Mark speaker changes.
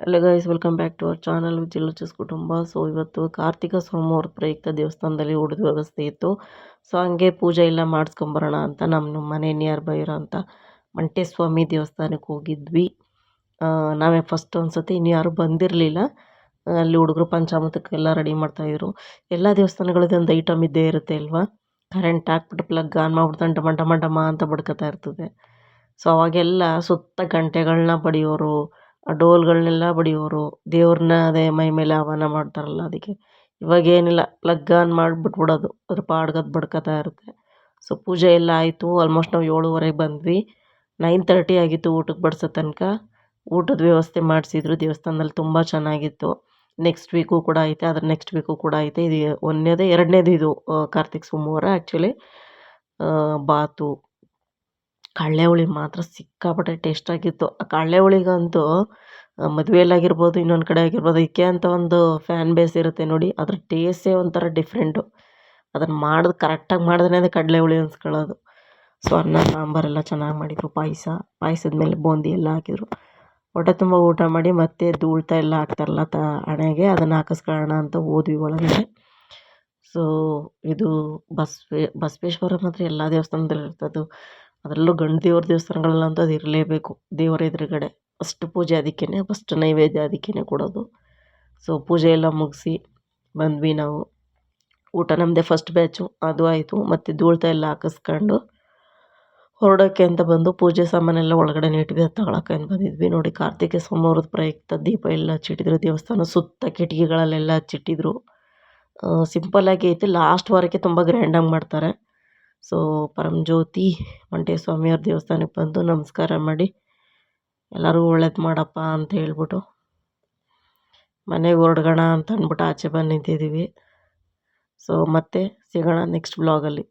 Speaker 1: Hello guys welcome back to our channel ವಿಜಿಲಚಸ್ ಕುಟುಂಬ so ಇವತ್ತು ಕಾರ್ತಿಕ ಸೋಮವಾರ ಪ್ರಯುಕ್ತ ದೇವಸ್ಥಾನದಲ್ಲಿ ಊಟದ ವ್ಯವಸ್ಥೆ ಇತ್ತು. ಸೊ ಹಂಗೆ ಪೂಜೆ ಎಲ್ಲ ಮಾಡಿಸ್ಕೊಂಬರೋಣ ಅಂತ ನಮ್ಮ ಮನೆ ನಿಯರ್ ಬೈ ಅಂತ ಮಂಟೇಸ್ವಾಮಿ ದೇವಸ್ಥಾನಕ್ಕೆ ಹೋಗಿದ್ವಿ. ನಾವೇ ಫಸ್ಟ್ ಒಂದು ಇನ್ನು ಯಾರು ಬಂದಿರಲಿಲ್ಲ. ಅಲ್ಲಿ ಹುಡುಗರು ಪಂಚಾಮೃತಕ್ಕೆಲ್ಲ ರೆಡಿ ಮಾಡ್ತಾಯಿದ್ರು ಎಲ್ಲ ದೇವಸ್ಥಾನಗಳದ್ದು ಒಂದು ಐಟಮ್ ಇದ್ದೇ ಇರುತ್ತೆ ಅಲ್ವಾ? ಕರೆಂಟ್ ಹಾಕ್ಬಿಟ್ಟು ಪ್ಲಗ್ ಆನ್ ಮಾಡ್ಬಿಡ್ತಾನೆ ಡಮ ಡಮ ಡಮ ಅಂತ ಬಡ್ಕೋತಾ ಇರ್ತದೆ. ಸೊ ಅವಾಗೆಲ್ಲ ಸುತ್ತ ಗಂಟೆಗಳನ್ನ ಬಡಿಯೋರು ಡೋಲ್ಗಳನ್ನೆಲ್ಲ ಬಡಿಯೋರು ದೇವ್ರನ್ನ ಅದೇ ಮೈ ಮೇಲೆ ಮಾಡ್ತಾರಲ್ಲ ಅದಕ್ಕೆ. ಇವಾಗೇನಿಲ್ಲ ಪ್ಲಗ್ ಆನ್ ಮಾಡಿಬಿಟ್ಬಿಡೋದು. ಅದ್ರ ಪಾಡ್ಗೆ ಅದು ಬಡ್ಕೊತಾ ಇರುತ್ತೆ. ಸೊ ಪೂಜೆ ಎಲ್ಲ ಆಯಿತು ಆಲ್ಮೋಸ್ಟ್ ನಾವು ಏಳುವರೆಗೆ ಬಂದ್ವಿ. ನೈನ್ ತರ್ಟಿ ಆಗಿತ್ತು ಊಟಕ್ಕೆ ಬಡಿಸೋ ತನಕ. ಊಟದ ವ್ಯವಸ್ಥೆ ಮಾಡಿಸಿದ್ರು ದೇವಸ್ಥಾನದಲ್ಲಿ ತುಂಬ ಚೆನ್ನಾಗಿತ್ತು. ನೆಕ್ಸ್ಟ್ ವೀಕು ಕೂಡ ಐತೆ ಅದ್ರ ನೆಕ್ಸ್ಟ್ ವೀಕು ಕೂಡ ಐತೆ. ಇದು ಒಂದನೇದೇ ಎರಡನೇದು ಇದು ಆ, ಕಾರ್ತಿಕ್ ಸೋಮವಾರ ಆ್ಯಕ್ಚುಲಿ ಬಾತು. ಕಡಲೆ ಹುಳಿ ಮಾತ್ರ ಸಿಕ್ಕಾಪಟ್ಟೆ ಟೇಸ್ಟಾಗಿತ್ತು ಆ ಕಡಲೆ ಹುಳಿಗಂತೂ ಮದುವೆಯಲ್ಲಾಗಿರ್ಬೋದು ಇನ್ನೊಂದು ಕಡೆ ಆಗಿರ್ಬೋದು ಇದಕ್ಕೆ ಅಂತ ಒಂದು ಫ್ಯಾನ್ ಬೇಸ್ ಇರುತ್ತೆ ನೋಡಿ, ಅದ್ರ ಟೇಸ್ಟೇ ಒಂಥರ ಡಿಫ್ರೆಂಟು. ಅದನ್ನು ಮಾಡೋದು ಕರೆಕ್ಟಾಗಿ ಮಾಡಿದ್ರೆ ಅದು ಕಡಲೆ ಹುಳಿ ಅನ್ಸ್ಕೊಳ್ಳೋದು. ಸೊ, ಅನ್ನ ಸಾಂಬಾರೆಲ್ಲ ಚೆನ್ನಾಗಿ ಮಾಡಿದರು, ಪಾಯಸ. ಪಾಯಸದ ಮೇಲೆ ಬೂಂದಿ ಎಲ್ಲ ಹಾಕಿದ್ರು. ಹೊಟ್ಟೆ ತುಂಬ ಊಟ ಮಾಡಿ ಮತ್ತೆ ಧೂಳ್ತ ಎಲ್ಲ ಹಾಕ್ತಾರಲ್ಲ ತ, ಹಣೆಗೆ, ಅದನ್ನು ಹಾಕಿಸ್ಕೊಳ್ಳೋಣ ಅಂತ ಹೋದ್ವಿ ಒಳಗಡೆ. ಸೊ, ಇದು ಬಸವೇ, ಬಸವೇಶ್ವರ ಮಾತ್ರ ಎಲ್ಲ ದೇವಸ್ಥಾನದಲ್ಲಿ ಇರ್ತದೆ ಅದರಲ್ಲೂ ಗಂಡು ದೇವ್ರ ದೇವಸ್ಥಾನಗಳಲ್ಲಂತೂ ಅದು ಇರಲೇಬೇಕು. ದೇವರ ಎದುರುಗಡೆ ಫಸ್ಟ್ ಪೂಜೆ ಅದಕ್ಕೇ ಫಸ್ಟ್ ನೈವೇದ್ಯ ಅದಕ್ಕೇ ಕೊಡೋದು. ಸೊ ಪೂಜೆ ಎಲ್ಲ ಮುಗಿಸಿ ಬಂದ್ವಿ ನಾವು. ಊಟ ನಮ್ಮದೇ ಫಸ್ಟ್ ಬ್ಯಾಚು ಅದು ಆಯಿತು. ಮತ್ತು ಧೂಳ್ತ ಎಲ್ಲ ಹಾಕಿಸ್ಕೊಂಡು ಹೊರಡೋಕ್ಕೆ ಅಂತ ಬಂದು ಪೂಜೆ ಸಾಮಾನೆಲ್ಲ ಒಳಗಡೆ ಇಟ್ವಿ ಅದು ತಗೊಳಕ್ಕೆ ಅಂತ ಬಂದಿದ್ವಿ. ನೋಡಿ ಕಾರ್ತಿಕ ಸೋಮವಾರದ ಪ್ರಯುಕ್ತ ದೀಪ ಎಲ್ಲ ಹಚ್ಚಿಟ್ಟಿದ್ರು. ದೇವಸ್ಥಾನ ಸುತ್ತ ಕಿಟಕಿಗಳಲ್ಲೆಲ್ಲ ಹಚ್ಚಿಟ್ಟಿದ್ರು. ಸಿಂಪಲ್ಲಾಗಿ ಐತೆ ಲಾಸ್ಟ್ ವಾರಕ್ಕೆ ತುಂಬ ಗ್ರ್ಯಾಂಡಾಗಿ ಮಾಡ್ತಾರೆ. ಸೊ, ಪರಮಜ್ಯೋತಿ ಮಂಟೇಸ್ವಾಮಿಯವ್ರ ದೇವಸ್ಥಾನಕ್ಕೆ ಬಂದು ನಮಸ್ಕಾರ ಮಾಡಿ, ಎಲ್ಲರಿಗೂ ಒಳ್ಳೇದು ಮಾಡಪ್ಪ ಅಂತ ಹೇಳ್ಬಿಟ್ಟು, ಮನೆಗೆ ಹೊರಡೋಣ ಅಂತ ಅಂದ್ಬಿಟ್ಟು ಆಚೆ ಬಂದು ನಿಂತಿದ್ದೀವಿ ಸೊ, ಮತ್ತೆ ಸಿಗೋಣ ನೆಕ್ಸ್ಟ್ ಬ್ಲಾಗಲ್ಲಿ